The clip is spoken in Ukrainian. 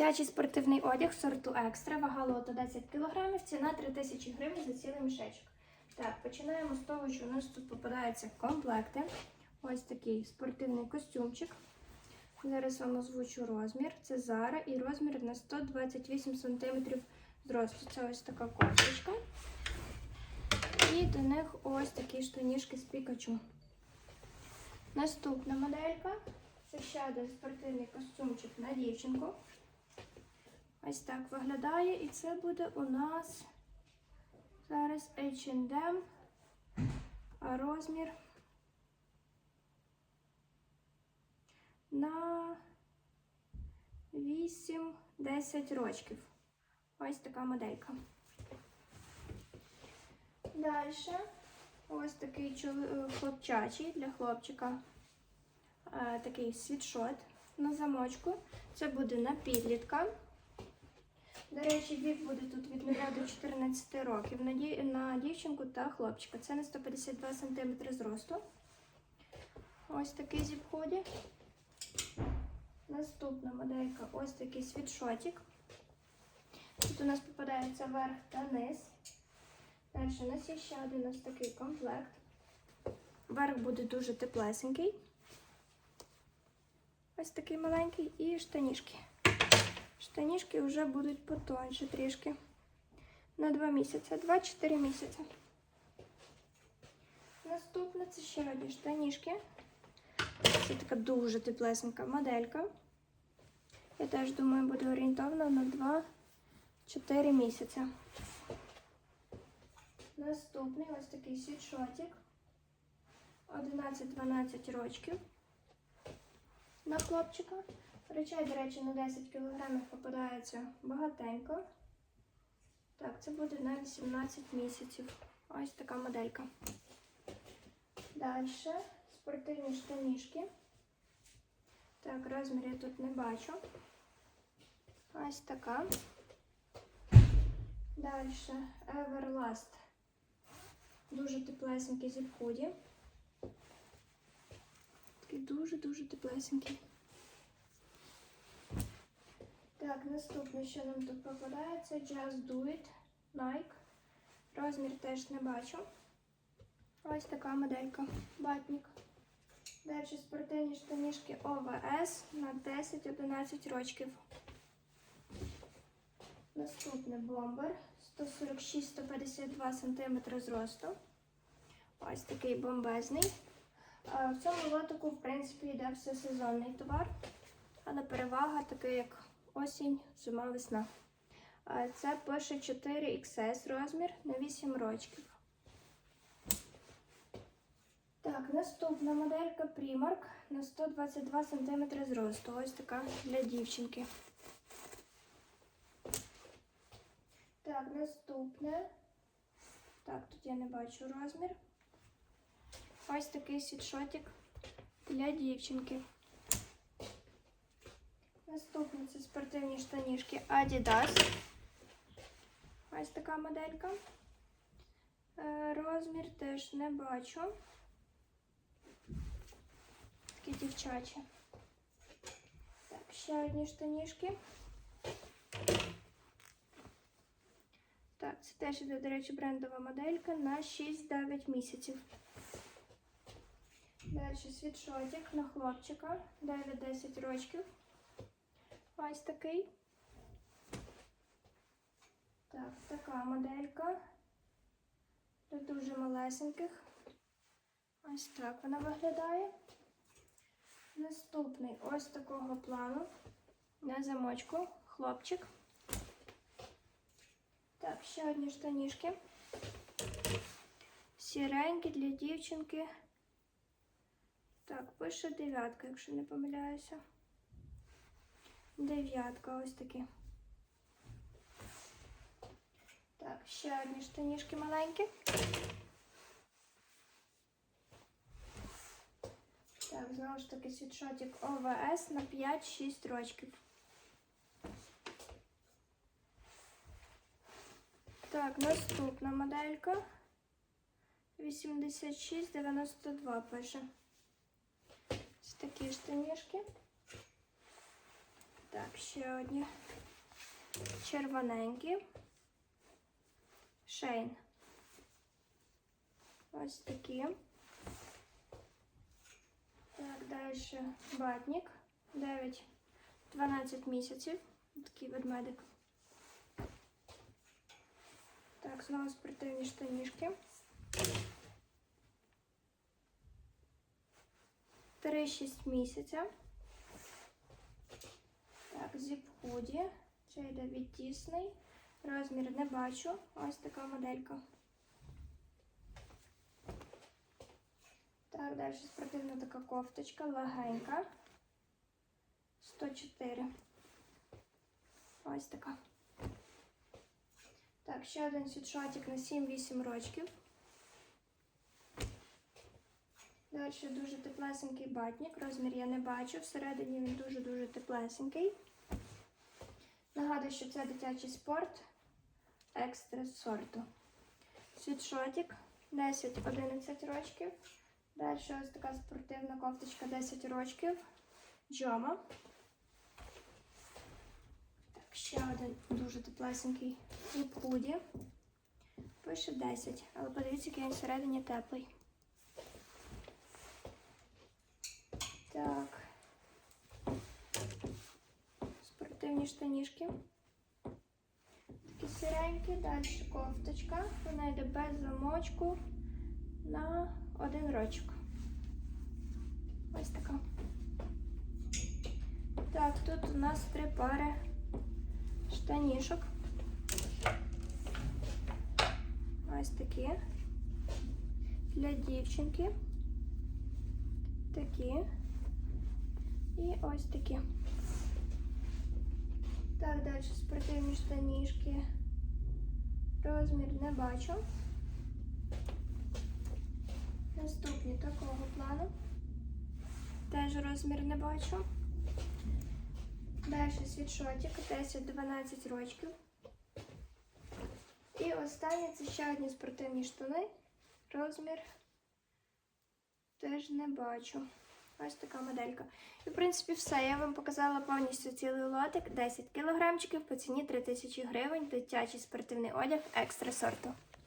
Дитячий спортивний одяг сорту екстра, вага лоту 10 кг, ціна 3000 гривень за цілий мішечок. Так, починаємо з того, що у нас тут попадаються комплекти. Ось такий спортивний костюмчик. Зараз вам озвучу розмір. Це Zara і розмір на 128 см зросту. Це ось така кофточка. І до них ось такі штанішки з Пікачу. Наступна моделька. Це ще один спортивний костюмчик на дівчинку. Ось так виглядає. І це буде у нас зараз H&M, а розмір на 8-10 рочків. Ось така моделька. Далі ось такий е, хлопчачий для хлопчика. Е, Такий світшот на замочку. Це буде на підлітка. До речі, вік буде тут від 0 до 14 років на, ді... на дівчинку та хлопчика. Це на 152 см зросту. Ось такий зіп-ході. Наступна моделька ось такий світшотик. Тут у нас попадається верх та низ. Далі у нас є ще один ось такий комплект. Верх буде дуже теплесенький. Ось такий маленький і штанішки. Штанішки вже будуть потоньше трішки. На 2 місяці, 2-4 місяці. Наступне це ще одні штанішки. Це така дуже теплесенька моделька. Я теж думаю, буде орієнтовно на 2-4 місяці. Наступний ось такий світшотик. 11-12 рочків на хлопчика. Речей, до речі, на 10 кг попадається багатенько. Так, це буде на 18 місяців. Ось така моделька. Далі спортивні штанішки. Так, розмір я тут не бачу. Ось така. Далі Everlast. Дуже теплесенький зіп-худі. Такий дуже-дуже теплесенький. Так, наступне, що нам тут попадається, Just Do It Nike. Розмір теж не бачу. Ось така моделька. Батник. Далі спортивні штанішки ОВС на 10-11 рочків. Наступний бомбер 146-152 см зросту. Ось такий бомбезний. В цьому лотику, в принципі, йде все сезонний товар, але перевага така, як осінь, зима, весна. Це пише 4XS розмір на 8 рочків. Так, наступна моделька Primark на 122 см зросту. Ось така для дівчинки. Так, наступне. Так, тут я не бачу розмір. Ось такий світшотик для дівчинки. Наступне це спортивні штанішки Adidas. Ось така моделька. Е, Розмір теж не бачу. Такі дівчачі. Так, ще одні штанішки. Так, це теж іде, до речі, брендова моделька на 6-9 місяців. Далі світшотик на хлопчика 9-10 років. Ось такий. Так, така моделька. Для дуже малесеньких. Ось так вона виглядає. Наступний ось такого плану. На замочку. Хлопчик. Так, ще одні штанішки. Сіренькі для дівчинки. Так, пише дев'ятка, якщо не помиляюся. Дев'ятка, ось такі. Так, ще одні штанішки маленькі. Так, знову ж таки світшотик ОВС на 5-6 рочків. Так, наступна моделька. 8692 пише. Ось такі штанішки. Ще одні червоненькі. Шейн. Ось такі. Так, далі батник. 9-12 місяців. Такий ведмедик. Так, знову спортивні штанішки. 3-6 місяця. Так, зіп худі. Це йде відтісний. Розмір не бачу. Ось така моделька. Так, далі спортивна така кофточка, легенька. 104. Ось така. Так, ще один світшотик на 7-8 рочків. Далі дуже теплесенький батник. Розмір я не бачу. Всередині він дуже-дуже теплесенький. Нагадую, що це дитячий спорт екстра сорту. Світшотик 10-11 рочків. Далі ось така спортивна кофточка 10 рочків. Джома. Так, ще один дуже теплесенький зіп худі. Пише 10, але подивіться, який він всередині теплий. Так. Спортивні штанішки. Такі сиренькі, далі кофточка. Вона йде без замочку на один рочок. Ось така. Так, тут у нас три пари штанішок. Ось такі. Для дівчинки. Такі. І ось такі. Так, далі спортивні штанішки. Розмір не бачу. Наступні такого плану. Теж розмір не бачу. Далі світшотик 10-12 рочків. І останнє це ще одні спортивні штани. Розмір теж не бачу. Ось така моделька. І, в принципі, все. Я вам показала повністю цілий лотик. 10 кілограмчиків по ціні 3000 гривень. Дитячий спортивний одяг екстра сорту.